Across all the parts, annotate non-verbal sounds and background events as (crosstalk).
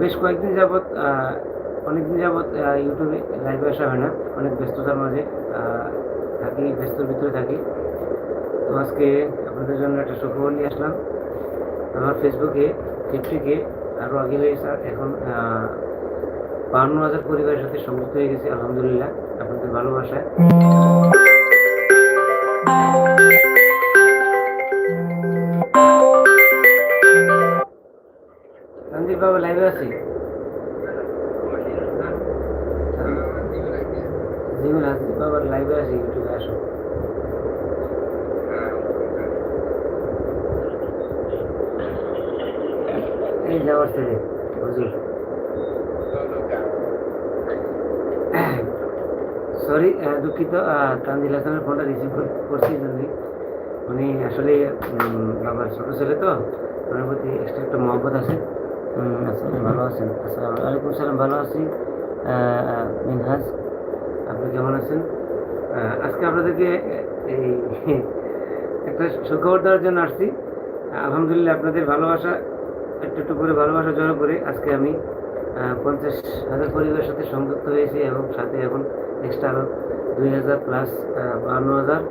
বেশ কয়েকদিন যাবৎ অনেকদিন যাবৎ ইউটিউবে লাইভে আসা হয় না। অনেক ব্যস্ততার মাঝে থাকি, ব্যস্তর ভিতরে থাকি। তো আজকে আপনাদের জন্য একটা সুখবর নিয়ে আসলাম। আমার ফেসবুকে ফিফটিকে আরও আগে হয়ে স্যার এখন বাহান্ন হাজার পরিবারের সাথে সংযুক্ত হয়ে গেছে, আলহামদুলিল্লাহ, আপনাদের ভালোবাসায়। আছি। বাবার লাইভে ইউটিউবে আসো। এই যাওয়ার সরি দুঃখিত তানজিল হাসানের ফোনটা রিসিভ করছি জন্যই। উনি আসলে বাবার ছোটো ছেলে তো, ওনার প্রতি এক্সট্রা একটা মহব্বত আছে। আচ্ছা ভালো আছেন? আসসালামু আলাইকুম, সালাম, ভালো আছি। মিনহাজ, আপনি কেমন আছেন? আজকে আপনাদেরকে এই একটা সুখবর দেওয়ার জন্য আসছি। আলহামদুলিল্লাহ আপনাদের ভালোবাসা, একটু একটু করে ভালোবাসা জড়ো করে আজকে আমি পঞ্চাশ হাজার পরিবারের সাথে সংযুক্ত হয়েছি এবং সাথে এখন এক্সট্রা আরও দুই হাজার প্লাস বাহান্ন হাজার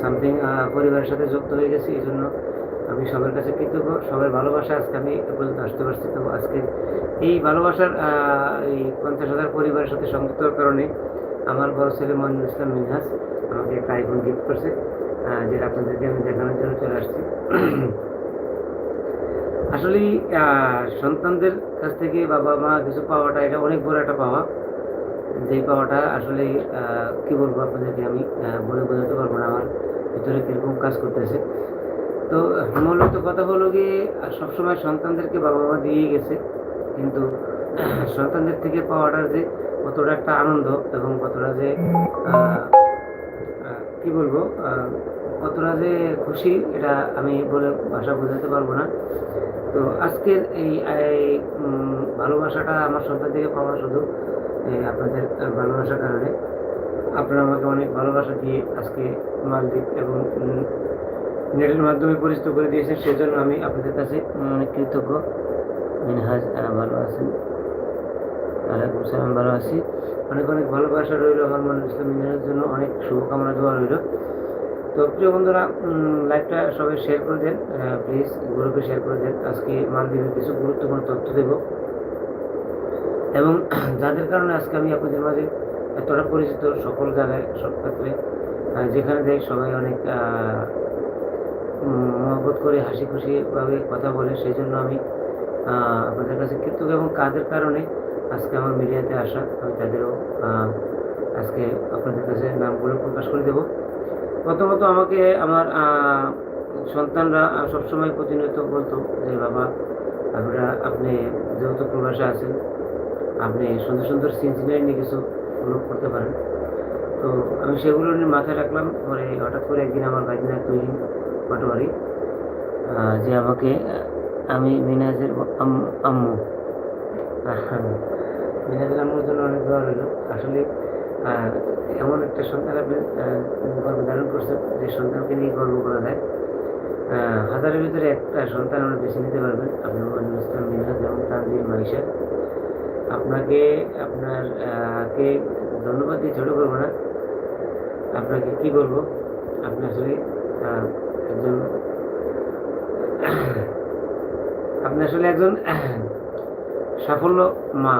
সামথিং পরিবারের সাথে যুক্ত হয়ে গেছি। এই জন্য আমি সবার কাছে কৃতজ্ঞ, সবার ভালোবাসা আজকে আমি পর্যন্ত আসতে পারছি। তো আজকে এই ভালোবাসার এই পঞ্চাশ হাজার পরিবারের সাথে সংযুক্ত কারণে আমার বড় ছেলে মনিরুল ইসলাম মিনহাস আমাকে একটা আইফোন গিফট করছে যেটা আপনাদেরকে আমি দেখানোর জন্য চলে আসছি। আসলে সন্তানদের কাছ থেকে বাবা মা কিছু পাওয়াটা, এটা অনেক বড় একটা পাওয়া। যেই পাওয়াটা আসলে কি বলব আপনাদেরকে আমি বলে বোঝাতে পারব না আমার ভিতরে কীরকম কাজ করতেছে। তো মূলত কথা হলো গিয়ে সবসময় সন্তানদেরকে বাবা মা দিয়ে গেছে। কিন্তু সন্তানদের থেকে পাওয়াটা যে কতটা একটা আনন্দ এবং কতটা যে কি বলব কতটা যে খুশি, এটা আমি বলে ভাষা বোঝাতে পারব না। তো আজকের এই ভালোবাসাটা আমার সন্তান থেকে পাওয়া শুধু আপনাদের ভালোবাসার কারণে। আপনারা আমাকে অনেক ভালোবাসা দিয়ে আজকে মালদ্বীপ এবং নেটের মাধ্যমে পরিচিত করে দিয়েছেন সেজন্য আমি আপনাদের কাছে অনেক কৃতজ্ঞ। মিনহাজ ভালো আছেন? সালাম, ভালো আছি। অনেক অনেক ভালোবাসা রইল আমার মনে ইসলাম মিনহাজের জন্য অনেক শুভকামনা দেওয়া রইল। তো প্রিয় বন্ধুরা লাইভটা সবাই শেয়ার করে দেন প্লিজ গ্রুপে শেয়ার করে দেন। আজকে মালদ্বীপের কিছু গুরুত্বপূর্ণ তথ্য দেব। এবং (clears throat) যাদের কারণে আজকে আমি আপনাদের মাঝে এতটা পরিচিত সকল জায়গায়, সব ক্ষেত্রে যেখানে যাই সবাই অনেক মহব্বত করে হাসি খুশিভাবে কথা বলে সেই জন্য আমি আপনাদের কাছে কৃতজ্ঞ এবং কাদের কারণে আজকে আমার মিডিয়াতে আসা, আমি তাদেরও আজকে আপনাদের কাছে নামগুলো প্রকাশ করে দেবো। প্রথমত আমাকে আমার সন্তানরা সবসময় প্রতিনিয়ত বলতো যে, বাবা আপনারা আপনি যেহেতু প্রবাসে আছেন, আপনি সুন্দর সুন্দর সিন সিনারি নিয়ে কিছু অনুভব করতে পারেন। তো আমি সেগুলো নিয়ে মাথায় রাখলাম। পরে হঠাৎ করে একদিন আমার ভাইদিনা তুহিন পাটোয়ারি যে আমাকে আমি মিনাজের আম্মু। মিনাজের আম্মুর জন্য অনেক দোয়া রইল। আসলে এমন একটা সন্তান আপনি গর্ভ ধারণ করছেন, যে সন্তানকে নিয়ে গর্ব করা যায়। হাজারের ভিতরে একটা সন্তান আমরা বেছে নিতে পারবেন। আপনি মনিরুল ইসলাম মিনহাজ এবং তানজিম মাইশা আপনাকে, আপনার কে ধন্যবাদ দিয়ে ছোটো করব না। আপনাকে কি বলব? আপনি আসলে একজন আপনি আসলে একজন সাফল্য মা।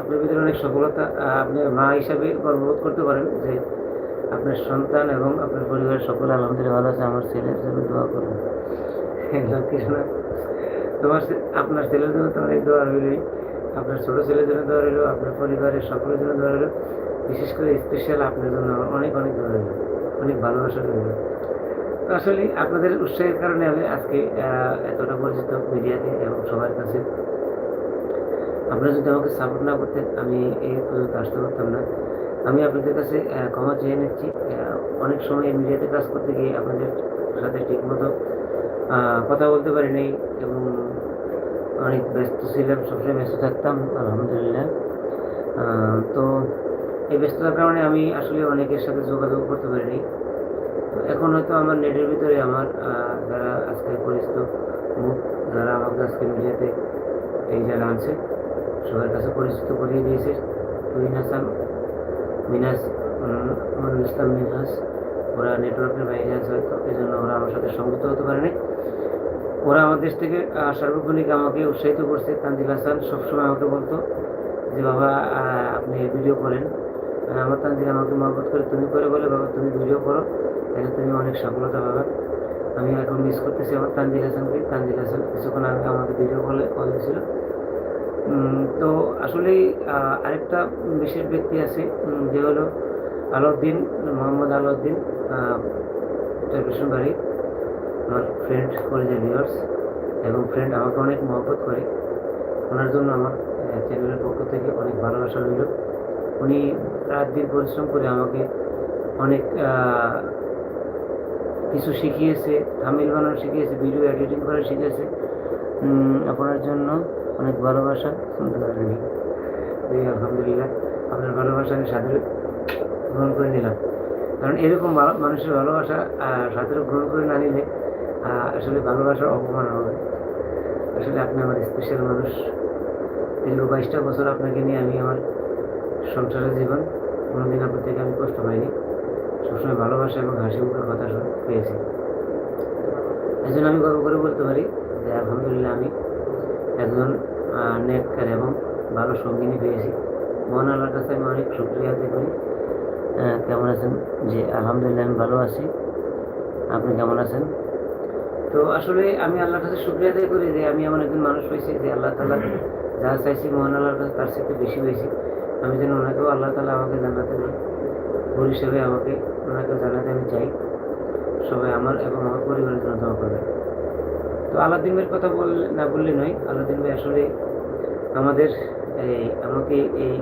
আপনার ভিতরে অনেক সফলতা আপনি মা হিসাবে গর্ববোধ করতে পারেন যে আপনার সন্তান এবং আপনার পরিবারের সকলে আলহামদুলিল্লাহ ভালো আছে, আমার ছেলের জন্য দোয়া করবেন কৃষ্ণ তোমার আপনার ছেলের জন্য তো অনেক দোয়া রইলই আপনার ছোটো ছেলের জন্য দোয়া রইল, আপনার পরিবারের সকলের জন্য দোয়া রইল। বিশেষ করে স্পেশাল আপনার জন্য অনেক অনেক দোয়া রইল। অনেক ভালোবাসা রইল। আসলে আপনাদের উৎসাহের কারণে আমি আজকে এতটা পরিচিত মিডিয়াতে এবং সবার কাছে। আপনারা যদি আমাকে সাপোর্ট না করতেন, আমি এই পর্যন্ত আসতে পারতাম না। আমি আপনাদের কাছে ক্ষমা চেয়ে নিচ্ছি। অনেক সময় মিডিয়াতে কাজ করতে গিয়ে আপনাদের সাথে ঠিকমতো কথা বলতে পারি নাই এবং অনেক ব্যস্ত ছিলাম, সবসময় ব্যস্ত থাকতাম, আলহামদুলিল্লাহ। তো এই ব্যস্ততার কারণে আমি আসলে অনেকের সাথে যোগাযোগ করতে পারিনি। এখন হয়তো আমার নেটের ভিতরে আমার যারা আজকে পরিচিত মুখ যারা আমাকে আজকে মিডিয়াতে এই যারা আনছে সবার কাছে পরিচিত করিয়ে দিয়েছে। তুহিন হাসান উম, মনুল ইসলাম মিনহাস ওরা নেটওয়ার্কের বাইরে আছে হয়তো এই জন্য ওরা আমার সাথে সংযুক্ত হতে পারেনি ওরা আমার দেশ থেকে সার্বক্ষণিক আমাকে উৎসাহিত করছে। তানজিল হাসান সবসময় আমাকে বলতো যে বাবা আপনি ভিডিও করেন। আহ, আমার তানজিল আমাকে মহব্বত করে তুমি করে বলে বাবা তুমি ভিডিও করো তাহলে তুমি অনেক সফলতা পাবে। আমি এখন মিস করতেছি আমার তানজিল হাসানকে। তানজিল হাসান কিছুক্ষণ আগে আমাকে ভিডিও কলে কল দিয়েছিল। তো আসলে আরেকটা বিশেষ ব্যক্তি আছে যে হলো আলাউদ্দিন মোহাম্মদ আলাউদ্দিন টেলিভিশন বাড়ি আমার ফ্রেন্ড কলেজের ভিউয়ার্স এবং ফ্রেন্ড আমাকে অনেক মহব্বত করে। ওনার জন্য আমার চ্যানেলের পক্ষ থেকে অনেক ভালোবাসা রইল। উনি রাত দিন পরিশ্রম করে আমাকে অনেক কিছু শিখিয়েছে থামিল বানানো শিখিয়েছে ভিডিও এডিটিং করা শিখিয়েছে। আপনার জন্য অনেক ভালোবাসা। শুনতে জি, আলহামদুলিল্লাহ আপনার ভালোবাসা আমি সাথে গ্রহণ করে নিলাম। কারণ এরকম মানুষের ভালোবাসা সাথে গ্রহণ করে না নিলে আসলে ভালোবাসার অপমান হবে। আসলে আপনি আমার স্পেশাল মানুষ। দীর্ঘ বাইশটা বছর আপনাকে নিয়ে আমি আমার সংসারের জীবন কোনোদিন আপনার থেকে আমি কষ্ট পাইনি। সবসময় ভালোবাসা এবং হাসি মুখের কথা পেয়েছি। এই জন্য আমি গর্ব করে বলতে পারি যে আলহামদুলিল্লাহ আমি একজন নেককার এবং ভালো সঙ্গিনী পেয়েছি মহান আল্লাহর কাছে আমি অনেক শুক্রিয়া আদায় করি। কেমন আছেন? যে আলহামদুলিল্লাহ আমি ভালো আছি। আপনি কেমন আছেন? তো আসলে আমি আল্লাহর কাছে শুক্রিয়া আদায় করি যে আমি এমন একজন মানুষ হয়েছি যে আল্লাহ তালা যা চাইছি মহান আল্লাহর কাছে তার সাথে বেশি হয়েছি। আমি যেন ওনাকেও আল্লাহ তালা আমাকে জানাতে দিই ভুল হিসেবে আমাকে ওনাকে জানাতে আমি চাই। সবাই আমার এবং আমার পরিবারের জন্য দোয়া করবে তো আলাদিন ভাইয়ের কথা বল, না বললে নয়, আলাদিন ভাই আসলে আমাদের এই, আমাকে এই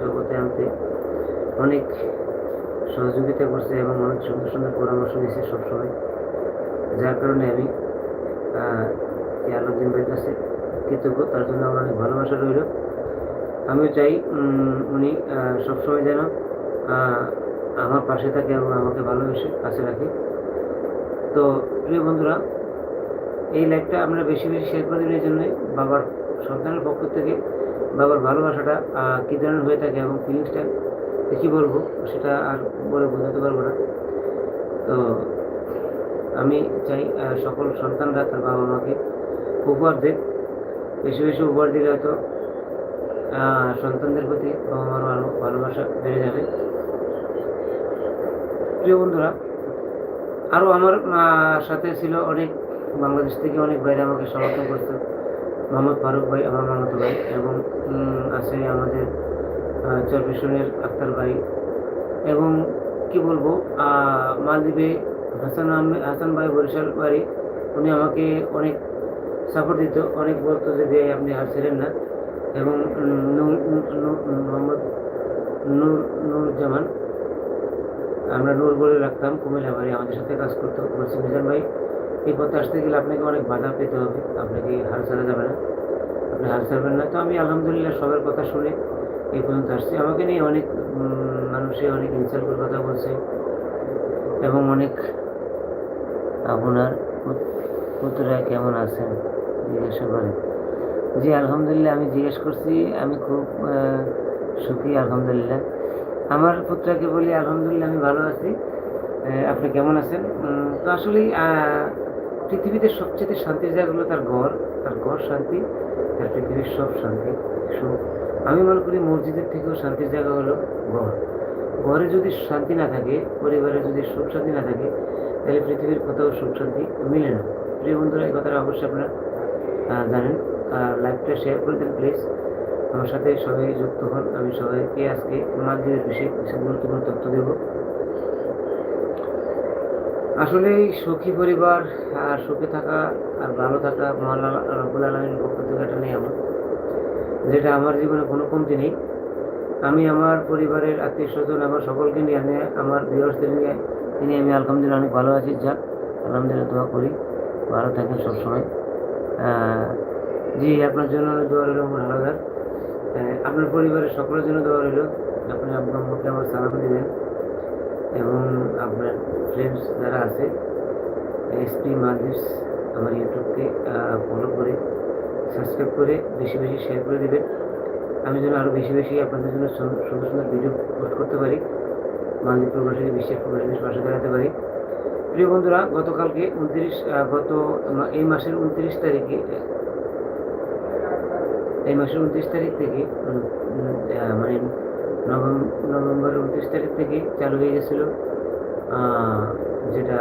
জগতে আনতে অনেক সহযোগিতা করছে এবং অনেক সুন্দর সুন্দর পরামর্শ দিয়েছে সবসময়। যার কারণে আমি আলাদিন ভাইয়ের কাছে কৃতজ্ঞ। তার জন্য আমার অনেক ভালোবাসা রইল। আমিও চাই উনি সবসময় যেন আমার পাশে থাকে এবং আমাকে ভালোবেসে কাছে রাখে। তো প্রিয় বন্ধুরা, এই লাইভটা আমরা বেশি বেশি শেয়ার করে দিন এই জন্যই বাবার সন্তানের পক্ষ থেকে, বাবার ভালোবাসাটা কী ধরনের হয়ে থাকে এবং ফিলিংসটা কী বলব সেটা আর বলে বোঝাতে পারব না। তো আমি চাই সকল সন্তানরা তার বাবা মাকে উপহার দেখ বেশি বেশি উপহার দিলে হয়তো সন্তানদের প্রতি বাবা ভালো ভালোবাসা বেড়ে যাবে। প্রিয় বন্ধুরা আরও আমার সাথে ছিল অনেক বাংলাদেশ থেকে অনেক ভাইরা আমাকে সমর্থন করতো মোহাম্মদ ফারুক ভাই, আমার মামাতো ভাই এবং আছে আমাদের চরপেশনের আক্তার ভাই এবং কি বলব মালদ্বীপে হাসান আহমেদ হাসান ভাই বরিশাল বাড়ি, উনি আমাকে অনেক সাপোর্ট দিত, অনেক বলতো যে আপনি হার ছিলেন না। এবং মোহাম্মদ নূর নুরুজ্জামান আমরা নূর বলে রাখতাম, কুমিল্লা বাড়ি আমাদের সাথে কাজ করতো। বলছি মিজান ভাই, এই পথে আসতে গেলে আপনাকে অনেক বাধা পেতে হবে। আপনাকে হাল ছাড়া যাবে না। আপনি হাল ছাড়বেন না। তো আমি আলহামদুলিল্লাহ সবার কথা শুনে এই পর্যন্ত আসছি। আমাকে নিয়ে অনেক মানুষে অনেক ইনসাল্ট করে কথা বলছে এবং অনেক আপনার পুত- পুত্রা কেমন আছেন? জিজ্ঞাসা করে। জি আলহামদুলিল্লাহ আমি জিজ্ঞেস করছি আমি খুব সুখী আলহামদুলিল্লাহ। আমার পুত্রকে বলি আলহামদুলিল্লাহ আমি ভালো আছি। আপনি কেমন আছেন? তো আসলে আহ, পৃথিবীতে সবচেয়ে শান্তির জায়গা হলো তার ঘর তার ঘর শান্তি তার পৃথিবীর সব শান্তি সুখ। আমি মনে করি মসজিদের থেকেও শান্তির জায়গা হলো ঘর। ঘরে যদি শান্তি না থাকে পরিবারে যদি সুখ শান্তি না থাকে তাহলে পৃথিবীর কোথাও সুখ শান্তি মিলে না। প্রিয় বন্ধুরা এই কথাটা অবশ্যই আপনারা জানেন। লাইভটা শেয়ার করে দেন প্লিজ আমার সাথে সবাই যুক্ত হন। আমি সবাইকে আজকে মালদ্বীপের বিষয়ে কিছু গুরুত্বপূর্ণ তথ্য দেব। আসলে সুখী পরিবার আর সুখে থাকা আর ভালো থাকা মহান রব্বুল আলমীর পক্ষ থেকে এটা নেই আমার। যেটা আমার জীবনে কোনো কমতি নেই। আমি আমার পরিবারের আত্মীয় স্বজন, আমার সকলকে নিয়ে, আমি আমার বিরসদের নিয়ে, তিনি, আমি আলহামদুলিল্লাহ অনেক ভালো আছি। যাক, আলহামদুলিল্লাহ দোয়া করি। ভালো থাকেন সবসময়। জি, আপনার জন্য অনেক দোয়া রইল, আমার আলাদার আপনার পরিবারের সকলের জন্য দোয়া রইল। আপনি আপনার মুখে আমার সালাম দিবেন এবং আপনার ফ্রেন্ডস যারা আছে এসপি মাদিস আমার ইউটিউবকে ফলো করে সাবস্ক্রাইব করে বেশি বেশি শেয়ার করে দেবেন। আমি যেন আরও বেশি বেশি আপনাদের জন্য সুন্দর সুন্দর ভিডিও পোস্ট করতে পারি, মালদ্বীপ প্রবাসী, বিশ্বের প্রবাসীদের পাশে দাঁড়াতে পারি। প্রিয় বন্ধুরা, গতকালকে উনত্রিশ গত এই মাসের উনত্রিশ তারিখে এই মাসের উনত্রিশ তারিখ থেকে মানে নভেম্বর নভেম্বরের উনত্রিশ তারিখ থেকে চালু হয়ে গেছিল যেটা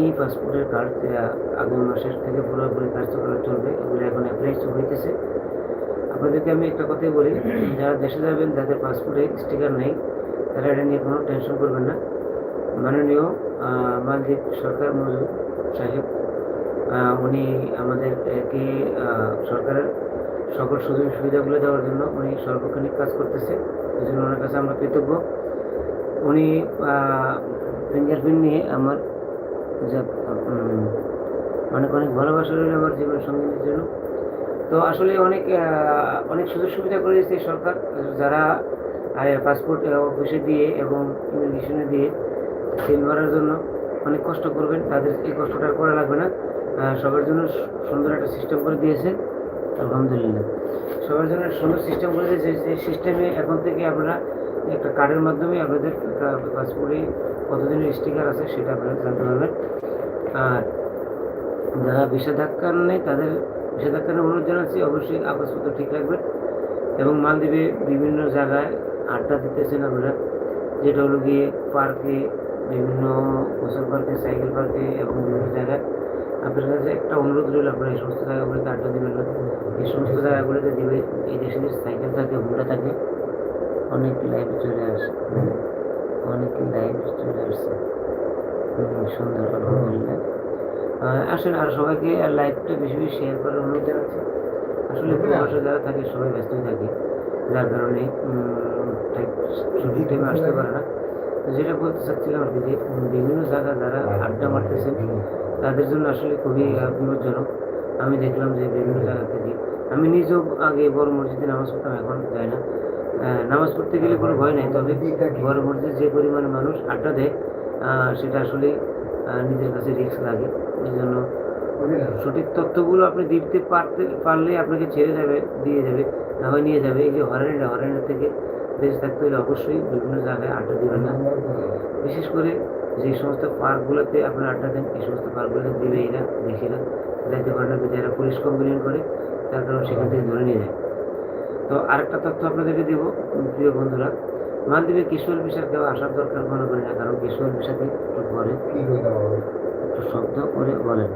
ই পাসপোর্টের কার্ড যেটা আগামী মাসের থেকে পুরোপুরি কার্যকর চলবে, এগুলো এখন অ্যাপ্লাই হইতেছে। আপনাদেরকে আমি একটা কথাই বলি, যারা দেশে যাবেন, যাদের পাসপোর্টে স্টিকার নেই, তারা এটা নিয়ে কোনো টেনশন করবেন না। মাননীয় মালদ্বীপ সরকার মজুর সাহেব উনি আমাদেরকে সরকারের সকল সুযোগ সুবিধাগুলো দেওয়ার জন্য উনি সর্বক্ষণিক কাজ করতেছে। এই জন্য ওনার কাছে আমরা কৃতজ্ঞ। উনি ফিঙ্গারপ্রিন্ট নিয়ে আমার যা অনেক অনেক ভালোবাসা রইল আমার জীবন সঙ্গীদের জন্য। তো আসলে অনেক অনেক সুযোগ সুবিধা করে দিয়েছে সরকার। যারা পাসপোর্ট অফিসে দিয়ে এবং ইমিগ্রেশনে দিয়ে সিল মারার জন্য অনেক কষ্ট করবেন, তাদের এই কষ্টটা করা লাগবে না। সবার জন্য সুন্দর একটা সিস্টেম করে দিয়েছে, আলহামদুলিল্লাহ। সবার জন্য সুন্দর সিস্টেম করে দিয়েছে সেই সিস্টেমে এখন থেকে আপনারা একটা কার্ডের মাধ্যমে আপনাদের পাসপোর্টে কতদিনের স্টিকার আছে সেটা আপনারা জানতে পারবেন। আর যারা বিষাধাক্কার নেই, তাদের বিষাধাক্কার অনুরোধ জানাচ্ছি, অবশ্যই কাগজপত্র ঠিক রাখবেন এবং মালদ্বীপে বিভিন্ন জায়গায় আড্ডা দিতেছেন আপনারা, যেটা হলো গিয়ে পার্কে বিভিন্ন গোসল পার্কে সাইকেল পার্কে এবং বিভিন্ন জায়গায়। আপনার কাছে একটা অনুরোধ রইল আপনারা এই সমস্ত জায়গাগুলোতে আড্ডা দেবেন না। এই সমস্ত জায়গাগুলোতে দিবে এই দেশে সাইকেল থাকে হুন্ডা থাকে অনেক লাইভ চলে আসে। অনেক লাইভ চলে আসছে সুন্দর আলহামদুলিল্লাহ আসেন আর সবাইকে লাইভটা বেশি বেশি শেয়ার করার অনুরোধ জানাচ্ছি। আসলে প্রবাসে যারা থাকে সবাই ব্যস্তই থাকে। যার কারণে সঠিক টাইমে আসতে পারে না। তো যেটা বলতে চাচ্ছিলাম আর কি যে বিভিন্ন জায়গা যারা আড্ডা মারতেছেন তাদের জন্য আসলে খুবই বিপজ্জনক। আমি দেখলাম যে বিভিন্ন জায়গা থেকে আমি নিজেও আগে বড় মসজিদে নামাজ পড়তাম, এখন যাই না। নামাজ পড়তে গেলে কোনো ভয় নেই, তবে বড় মসজিদে যে পরিমাণে মানুষ আড্ডা দেয় সেটা আসলে নিজের কাছে রিস্ক লাগে। এই জন্য সঠিক তথ্যগুলো আপনি দিতে পারতে পারলে আপনাকে ছেড়ে যাবে দিয়ে যাবে না হয় নিয়ে যাবে। এই যে হরেনটা হরেনের থেকে বেঁচে থাকতে হলে অবশ্যই বিভিন্ন জায়গায় আড্ডা দিবেন না। বিশেষ করে যে সমস্ত পার্কগুলোতে আপনারা আড্ডা দেন এই সমস্ত পার্কগুলোতে দিবে এরা দেখে না। যাইতে পারে না যারা পুলিশ কমপ্লেন করে তার কারণ সেখান থেকে ধরে নিয়ে যায়। তো আরেকটা তথ্য আপনাদেরকে দেবো প্রিয় বন্ধুরা। মালদ্বীপে কিশোর বিষয় কেউ আসার দরকার মনে করি না কারণ কিশোর বিষয়তে একটু পরে একটু শব্দ করে বলেন।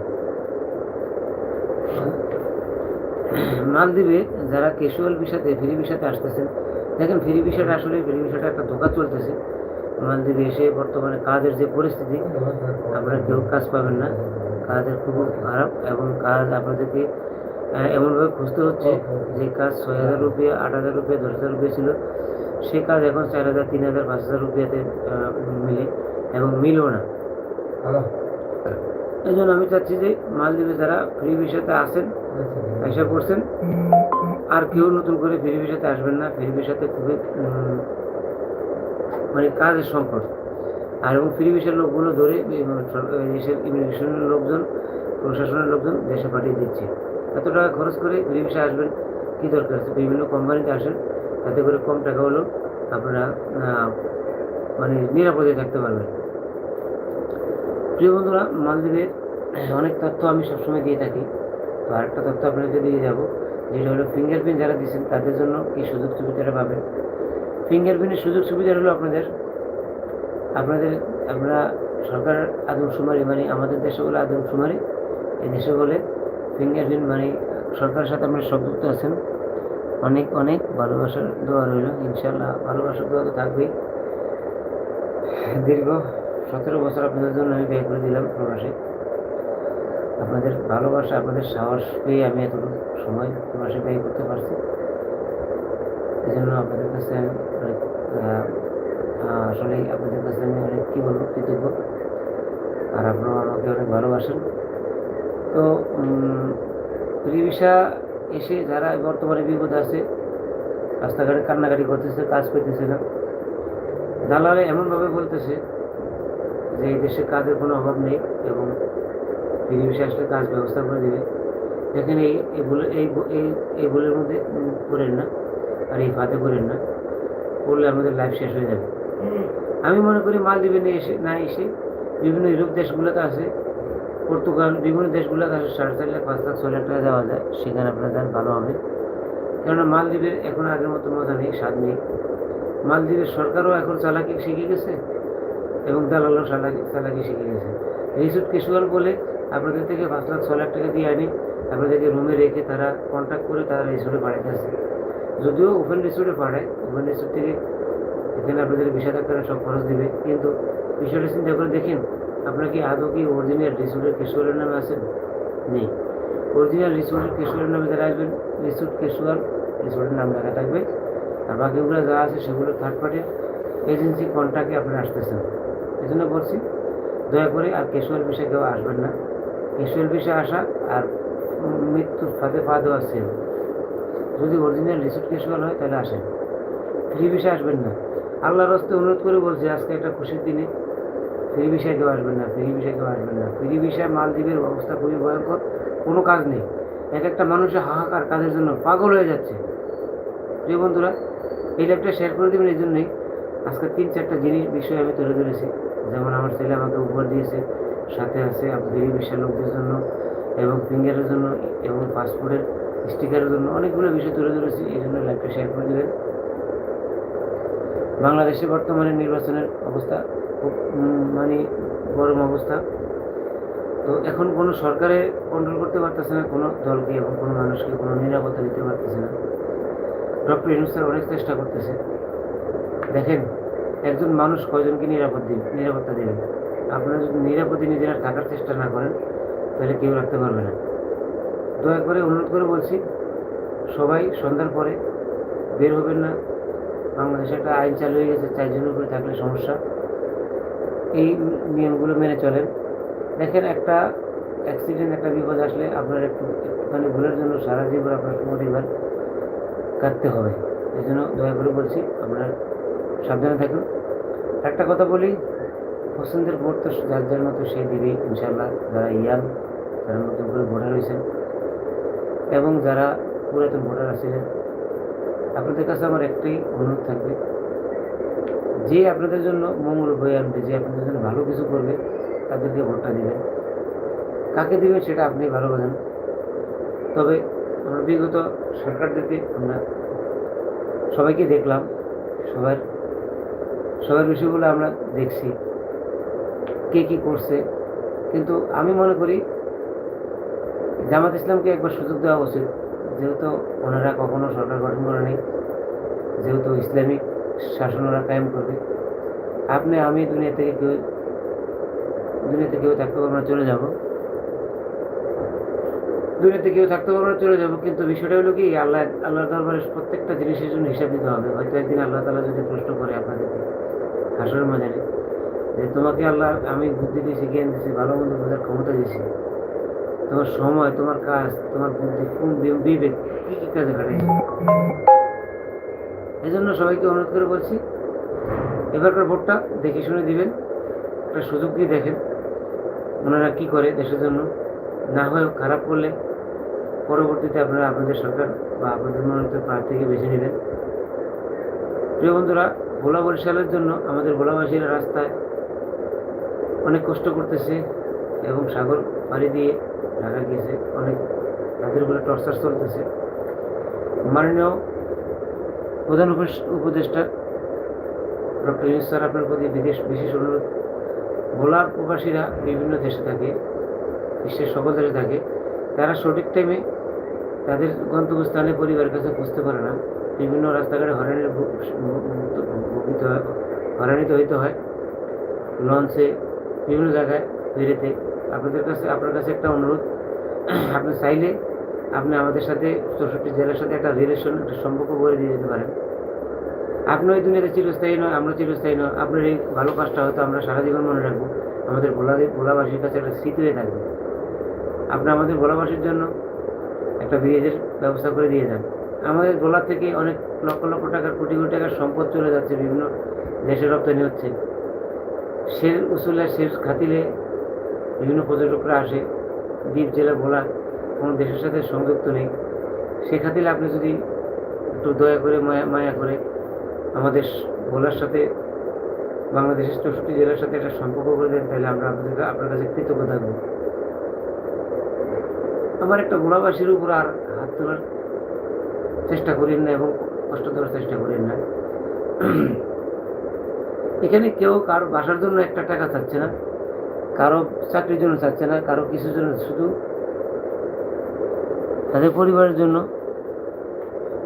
মালদ্বীপে যারা ক্যাশুয়াল বিষয়তে ফ্রি বিষয়তে আসতেছেন দেখেন ফ্রি বিষয়টা আসলে ফ্রি বিষয়টা একটা ধোকা চলতেছে। মালদ্বীপে এসে বর্তমানে কাজের যে পরিস্থিতি, আপনারা কেউ কাজ পাবেন না। কাজের খুব খারাপ এবং কাজ আপনাদেরকে এমনভাবে খুঁজতে হচ্ছে যে কাজ ছয় হাজার রুপিয়া, আট হাজার রুপিয়া, দশ হাজার রুপিয়া ছিল। সে কাজ এখন চার হাজার, তিন হাজার, পাঁচ হাজার রুপিয়াতে মিলে এবং মিলও না। এই জন্য আমি চাচ্ছি যে মালদ্বীপে যারা ফ্রি বিষয়তে আসেন আশা করছেন, আর কেউ নতুন করে ফ্রি বিষয়তে আসবেন না। ফ্রি বিষয়তে খুবই মানে কাজের সংকট। আর এবং ফ্রি বিষয়ের লোকগুলো ধরে দেশের ইমিগ্রেশনের লোকজন, প্রশাসনের লোকজন দেশে পাঠিয়ে দিচ্ছে। এত টাকা খরচ করে বিষয়ে আসবেন, কী দরকার? আছে বিভিন্ন কোম্পানিতে আসেন, তাতে করে কম টাকা হলেও আপনারা মানে নিরাপদে থাকতে পারবেন। প্রিয় বন্ধুরা, মালদ্বীপের অনেক তথ্য আমি সবসময় দিয়ে থাকি। তো আরেকটা তথ্য আপনাকে দিয়ে যাব, যেটা হলো ফিঙ্গারপ্রিন্ট যারা দিচ্ছেন তাদের জন্য কি সুযোগ সুবিধাটা পাবেন? ফিঙ্গারপ্রিন্টের সুযোগ সুবিধা হলো আপনাদের। আপনাদের, আমরা সরকার আদমশুমারি মানে আমাদের দেশে বলে আদমশুমারি এই দেশে বলে ফিঙ্গারপ্রিন্ট মানে সরকারের সাথে আপনারা সংযুক্ত আছেন। অনেক অনেক ভালোবাসার দোয়া রইল ইনশাল্লাহ ভালোবাসার দোয়া তো থাকবেই। দীর্ঘ সতেরো বছর আপনাদের জন্য আমি ব্যয় করে দিলাম প্রবাসে। আপনাদের ভালোবাসা, আপনাদের সাহস পেয়ে আমি এতটুকু সময় প্রবাসে ব্যয় করতে পারছি। এই জন্য আপনাদের কাছে আমি অনেক আসলে আপনাদের কাছে আমি অনেক, কী বলব, কৃতজ্ঞ। আর আপনারা আমাকে অনেক ভালোবাসেন। তো ফ্রি এসে যারা বর্তমানে বিপদ আছে, রাস্তাঘাটে কান্নাকাটি করতেছে, কাজ পেতেছে না, দালালে এমনভাবে বলতেছে যে এই দেশে কাজের কোনো অভাব নেই এবং ভিসা আসলে কাজ ব্যবস্থা করে দেবে। দেখেন এই এই এই এই এই ভুলের মধ্যে পড়েন না। আর এই ফাঁদে পড়েন না পড়লে আমাদের লাইফ শেষ হয়ে যাবে। আমি মনে করি মালদ্বীপে নিয়ে এসে না এসে বিভিন্ন ইউরোপ দেশগুলোতে আছে, পর্তুগাল, বিভিন্ন দেশগুলোতে আছে, সাড়ে চার লাখ, পাঁচ লাখ, ছয় লাখ টাকা দেওয়া যায়। সেখানে আপনার যান, ভালো হবে। কেননা মালদ্বীপের এখন আগের মতো মজা নেই, স্বাদ নেই। মালদ্বীপের সরকারও এখন চালাকি শিখে গেছে এবং দালালও চালাকি চালাকি শিখে গেছে। রিসুট কিশোর বলে আপনাদের থেকে পাঁচ লাখ ছ লাখ টাকা দিয়ে আনি। আপনাদেরকে রুমে রেখে তারা কন্ট্যাক্ট করে তারা পাঠাতে আসে যদিও ওপেন রিসোর্টে পাঠায় ওপেন রিসোর্ট থেকে এখানে আপনাদের বিশ হাজার সব খরচ দেবে। কিন্তু বিষয়টা চিন্তা করে দেখেন, আপনার কি আদৌ কি অরিজিনাল রিসোর্টের কিশোরের নামে আছেন নেই। অরিজিনাল রিসোর্টের কিশোরের নামে যারা আসবেন রিসোর্ট কিশোর রিসোর্টের নাম লেখা থাকবে। আর বাকিগুলো যা আছে সেগুলো থার্ড পার্টি এজেন্সি কন্ট্রাক্টে আপনারা আসতেছেন। এই জন্য বলছি, দয়া করে আর কেশুয়াল বিষয়ে কেউ আসবেন না। কেশুয়াল বিষয়ে আসা আর মৃত্যুর ফাঁদে পা দেওয়া যদি অরিজিনাল রিসিপ্ট কেশুয়াল হয়, তাহলে আসেন। ফ্রি বিষয়ে আসবেন না। আল্লাহর হস্তে অনুরোধ করে বলছি, আজকে একটা খুশির দিনে ফ্রি বিষয়ে কেউ আসবেন না ফ্রি বিষয়ে কেউ আসবেন না। ফ্রি বিষয়ে মালদ্বীপের অবস্থা খুবই ভয়ঙ্কর, কোনো কাজ নেই। এক একটা মানুষের হাহাকার কাজের জন্য পাগল হয়ে যাচ্ছে। প্রিয় বন্ধুরা, এই ল্যাবটা শেয়ার করে দেবেন এই জন্যই আজকে তিন চারটা জিনিস বিষয় আমি তুলে ধরেছি। যেমন আমার ছেলে আমাকে উপহার দিয়েছে, সাথে আছে আপনাদের বিশ্বের লোকদের জন্য এবং ফিঙ্গারের জন্য এবং পাসপোর্টের স্টিকারের জন্য অনেকগুলো বিষয় তুলে ধরেছি, এই জন্য লাইভটা শেয়ার করে দেবেন বাংলাদেশে বর্তমানে নির্বাচনের অবস্থা মানে গরম অবস্থা। তো এখন কোনো সরকারে কন্ট্রোল করতে পারতেছে না, কোনো দলকে এবং কোনো মানুষকে, কোনো নিরাপত্তা দিতে পারতেছে না। ডক্টর ইউনুস স্যার অনেক চেষ্টা করতেছে। দেখেন, একজন মানুষ কয়জনকে নিরাপদ দিবে, নিরাপত্তা দেবে? আপনারা যদি নিরাপদে নিজেরা থাকার চেষ্টা না করেন, তাহলে কেউ রাখতে পারবে না। দয়া করে অনুরোধ করে বলছি, সবাই সন্ধ্যার পরে বের হবেন না। বাংলাদেশে একটা আইন চালু হয়ে গেছে চারজনের উপরে থাকলে সমস্যা। এই নিয়মগুলো মেনে চলেন। দেখেন, একটা অ্যাক্সিডেন্ট একটা বিপদ আসলে আপনার একটু, একটুখানি ভুলের জন্য সারা জীবন আপনার পরিবার কাটতে হবে। এই জন্য দয়া করে বলছি, আপনার সাবধানে থাকুন। একটা কথা বলি, পছন্দের ভোট তো যার যার মতো সেই দিবে ইনশাল্লাহ যারা ইয়াং যারা নতুন করে ভোটার হয়েছেন। এবং যারা পুরাতন ভোটার আছিলেন আপনাদের কাছে আমার একটাই অনুরোধ থাকবে। যে আপনাদের জন্য মঙ্গল বয়ে আনবে যে আপনাদের জন্য ভালো কিছু করবে, তাদেরকে ভোটটা দেবেন। কাকে দিবেন সেটা আপনি ভালো বোঝেন তবে আমরা বিগত সরকারদেরকে আমরা সবাইকে দেখলাম, সবার সবার বিষয়গুলো আমরা দেখছি, কে কী করছে। কিন্তু আমি মনে করি জামাত ইসলামকে একবার সুযোগ দেওয়া উচিত। যেহেতু ওনারা কখনো সরকার গঠন করেনি যেহেতু ইসলামিক শাসন ওরা কায়েম করবে। আপনি, আমি দুনিয়া থেকে কেউ দুনিয়াতে কেউ থাকতে পারব না, চলে যাব। দুনিয়াতে কেউ থাকতে পারব না, চলে যাব। কিন্তু বিষয়টা হলো কি, আল্লাহ আল্লাহ দরবারে প্রত্যেকটা জিনিসের জন্য হিসাব দিতে হবে। হয়তো একদিন আল্লাহ তালা যদি প্রশ্ন করে আপনাদেরকে, হাসরের মাঝারে, যে তোমাকে আল্লাহ, আমি বুদ্ধি দিয়েছি, জ্ঞান দিয়েছি, ভালো মন্দ বোঝার ক্ষমতা দিয়েছি তোমার সময়, তোমার কাজ, তোমার বুদ্ধি, কোন বি- বিবেক, কী কী কাজে খাটাইছে এই জন্য সবাইকে অনুরোধ করে বলছি, এবারকার ভোটটা দেখে শুনে দিবেন, একটা সুযোগ দিয়ে দেখেন ওনারা কী করে দেশের জন্য। না হয় খারাপ করলে পরবর্তীতে আপনারা আপনাদের সরকার বা আপনাদের মনোনীত প্রার্থীকে বেছে নেবেন। প্রিয় বন্ধুরা, ভোলা বরিশালের জন্য আমাদের ভোলাবাসীরা রাস্তায় অনেক কষ্ট করতেছে এবং সাগর পাড়ি দিয়ে ঢাকা গিয়েছে অনেক তাদের উপরে টর্চার চলতেছে। মাননীয় প্রধান উপদেষ্টা ডক্টর ইউনুস স্যার, আপনার প্রতি বিদেশ বিশেষ অনুরোধ। ভোলার প্রবাসীরা বিভিন্ন দেশে থাকে, বিশ্বের সকল দেশে থাকে। তারা সঠিক টাইমে তাদের গন্তব্যস্থানে পরিবারের কাছে বুঝতে পারে না। বিভিন্ন রাস্তাঘাটে হরানির ভু- ভু- হয়, হয়রানিত হইতে হয়। লঞ্চে বিভিন্ন জায়গায় ফেরিতে আপনাদের কাছে আপনার কাছে একটা অনুরোধ আপনি চাইলে আপনি আমাদের সাথে চৌষট্টি জেলার সাথে একটা রিলেশন একটা সম্পর্ক গড়ে দিয়ে যেতে পারেন। আপনি ওই দুনিয়াতে চিরস্থায়ী নয়, আমরা চিরস্থায়ী নয়। আপনার এই ভালো কাজটা হয়তো আমরা সারা জীবন মনে রাখব। আমাদের ভোলা ভোলাবাসীর কাছে একটা স্মৃতি হয়ে থাকবে। আপনি আমাদের ভোলাবাসীর জন্য একটা ব্রিজের ব্যবস্থা করে দিয়ে যান। আমাদের ভোলা থেকে অনেক লক্ষ লক্ষ টাকার, কোটি কোটি টাকার সম্পদ চলে যাচ্ছে বিভিন্ন দেশে রপ্তানি হচ্ছে। সের উসুলে, সের খাতিলে বিভিন্ন পর্যটকরা আসে। দ্বীপ জেলা ভোলা কোনো দেশের সাথে সংযুক্ত নেই। সে খাতিরে আপনি যদি একটু দয়া করে মায়া মায়া করে আমাদের ভোলার সাথে, বাংলাদেশের চৌষট্টি জেলার সাথে একটা সম্পর্ক করে দেন, তাহলে আমরা আপনাদের, আপনার কাছে কৃতজ্ঞ থাকব আমার একটা ভোলাবাসীর উপর আর হাত তোলার চেষ্টা করেন না এবং কষ্ট দেওয়ার চেষ্টা করেন না। এখানে কেউ কারও বাসার জন্য একটা টাকা চাচ্ছে না। কারও চাকরির জন্য চাচ্ছে না, কারও কিছুর জন্য শুধু তাদের পরিবারের জন্য।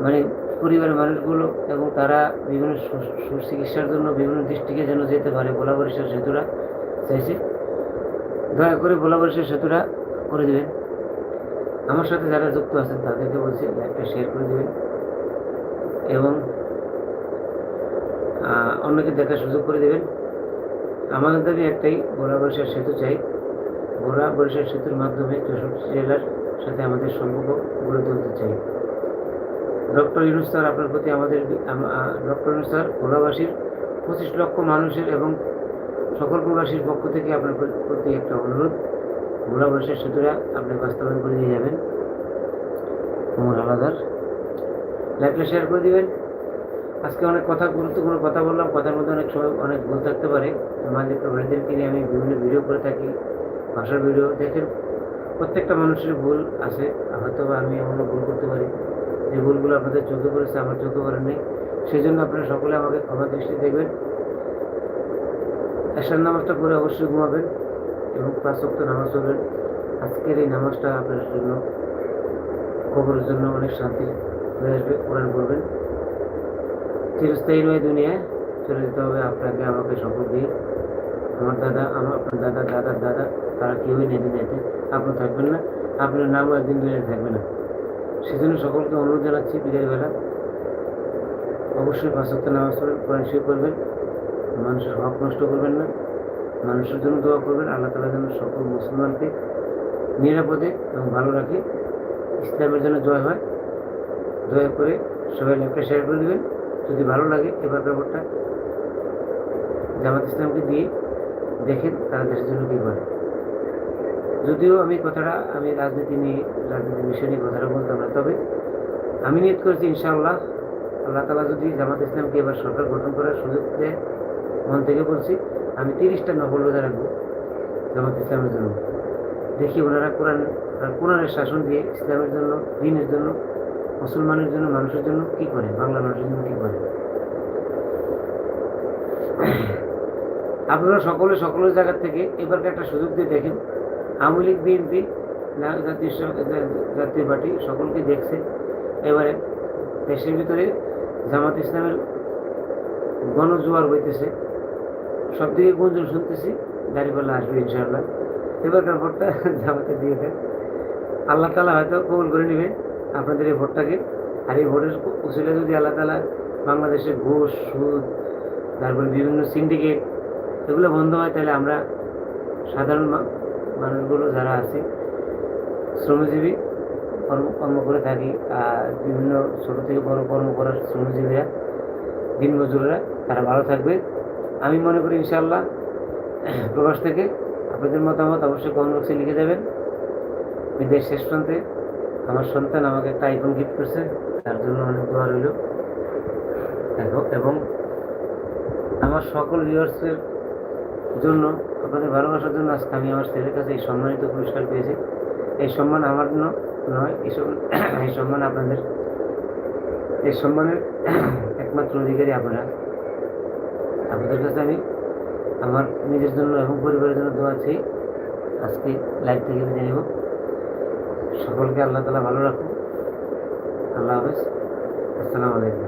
মানে পরিবারের মানুষগুলো এবং তারা বিভিন্ন সুচিকিৎসার জন্য বিভিন্ন ডিস্ট্রিক্টে যেন যেতে পারে, ভোলা বরিশাল সেতুরা চাইছে। দয়া করে ভোলা বরিশাল সেতুরা করে দেবেন। আমার সাথে যারা যুক্ত আছেন তাদেরকে বলছি, লাইভটা শেয়ার করে দেবেন। এবং অন্যকে দেখার সুযোগ করে দেবেন। আমাদের দাবি একটাই, ভোলা বরিশাল সেতু চাই। ভোলা বরিশাল সেতুর মাধ্যমে চৌষট্টি জেলার সাথে আমাদের সম্পর্ক গড়ে তুলতে চাই। ডক্টর ইউনুস স্যার আপনার প্রতি আমাদের ডক্টর ইউনুস স্যার, ভোলাবাসীর, পঁচিশ লক্ষ মানুষের এবং সকল প্রবাসীর পক্ষ থেকে আপনার প্রতি একটা অনুরোধ। ভোলাবাসীর সেতুরা আপনি বাস্তবায়ন করে দিয়ে যাবেন। মোর আলাদার লাইভটা শেয়ার করে দিবেন। আজকে অনেক কথা, গুরুত্বপূর্ণ কথা বললাম। কথার মধ্যে অনেক সময় অনেক ভুল থাকতে পারে। মাঝে প্রবাসীদেরকে নিয়ে আমি বিভিন্ন ভিডিও করে থাকি, ভাষার ভিডিও দেখেন প্রত্যেকটা মানুষের ভুল আছে হয়তো বা আমি এমনও ভুল করতে পারি। যে ভুলগুলো আপনাদের চোখে পড়েছে, আমার চোখে পড়েন নেই। সেই জন্য আপনারা সকলে আমাকে ক্ষমা দৃষ্টি দেখবেন এশার নামাজটা করে অবশ্যই ঘুমাবেন এবং পাঁচ ওয়াক্ত নামাজ পড়বেন। আজকের এই নামাজটা আপনার জন্য খবরের জন্য অনেক শান্তি হয়ে আসবে, কোরআন করবেন চিরস্থায়ী নয় দুনিয়ায়, চলে যেতে হবে আপনাকে, আমাকে সকলকে আমার দাদা আমার আপনার দাদা দাদার দাদা তারা কেউই নেই দুনিয়াতে আপনি থাকবেন না আপনার নামও একদিন দুনিয়াতে থাকবে না সেজন্য সকলকে অনুরোধ জানাচ্ছি বিদায় বেলা অবশ্যই পাঁচক্ত নামাজ পড়বেন কোরআন শিব করবেন মানুষের হক নষ্ট করবেন না মানুষের জন্য দোয়া করবেন আল্লাহ তালা যেন সকল মুসলমানকে নিরাপদে এবং ভালো রাখে ইসলামের জন্য জয় হয় দয়া করে সবাই লাইভটা শেয়ার করে দেবেন যদি ভালো লাগে এবার ব্যাপারটা জামাত ইসলামকে দিয়ে দেখেন, তারা দেশের জন্য কী করে যদিও আমি কথাটা, আমি রাজনীতি নিয়ে, রাজনীতির বিষয় নিয়ে কথাটা বলতাম না, তবে আমি নিয়ত করেছি, ইনশাআল্লাহ, আল্লাহ তালা যদি জামাত ইসলামকে এবার সরকার গঠন করার সুযোগ দেয়, মন থেকে বলছি, আমি তিরিশটা নকল রোজা রাখব জামাত ইসলামের জন্য। দেখি ওনারা কোরআন, আর কোরআনের শাসন দিয়ে ইসলামের জন্য, দিনের জন্য, মুসলমানের জন্য, মানুষের জন্য কি করে? বাংলা মানুষের জন্য কি করে? আপনারা সকলে সকলের জায়গার থেকে এবারকে একটা সুযোগ দিয়ে দেখেন। আওয়ামী লীগ, বিএনপি জাতীয় স- জাতীয় পার্টি সকলকে দেখছে। এবারে দেশের ভিতরে জামাত ইসলামের গণজোয়ার হইতেছে। সব দিকে গুঞ্জন শুনতেছি, দাঁড়িপাল্লা আসবে ইনশাআল্লাহ। এবারকার ভোটটা (laughs) জামাতে দিয়ে দেন। আল্লাহ তালা হয়তো কবল করে নেবে আপনাদের এই ভোটটাকে। আর এই ভোটের উচিলে যদি আল্লাহ তালা বাংলাদেশের ঘুষ, সুদ, তারপরে বিভিন্ন সিন্ডিকেট এগুলো বন্ধ হয়, তাহলে আমরা সাধারণ মানুষগুলো যারা আছে, শ্রমজীবী কর্ম কর্ম করে থাকি, আর বিভিন্ন ছোটো থেকে বড় কর্ম করার শ্রমজীবীরা, দিনমজুররা, তারা ভালো থাকবে। আমি মনে করি ইনশাল্লাহ প্রবাস থেকে আপনাদের মতামত অবশ্যই কমেন্ট বক্সে লিখে দেবেন। বিদেশ শেষ প্রান্তে, আমার সন্তান আমাকে একটা আইফোন গিফট করছে, তার জন্য অনেক দোয়া রইল। এবং- আমার সকল ভিউয়ার্সের জন্য, আপনাদের ভালোবাসার জন্য আজকে আমি আমার ছেলের কাছে এই সম্মানিত পুরস্কার পেয়েছি। এই সম্মান আমার ন- নয়, এই (coughs) এই সম্মান আপনাদের, এই সম্মানের (coughs) একমাত্র অধিকারী আপনারা। আপনাদের কাছে আমি আমার নিজের জন্য এবং পরিবারের জন্য দোয়া আছি আজকে লাইভ থেকে বিদায় নেব। সকলকে আল্লাহ তালা ভালো রাখুন আল্লাহ হাফেজ। আসসালামু আলাইকুম।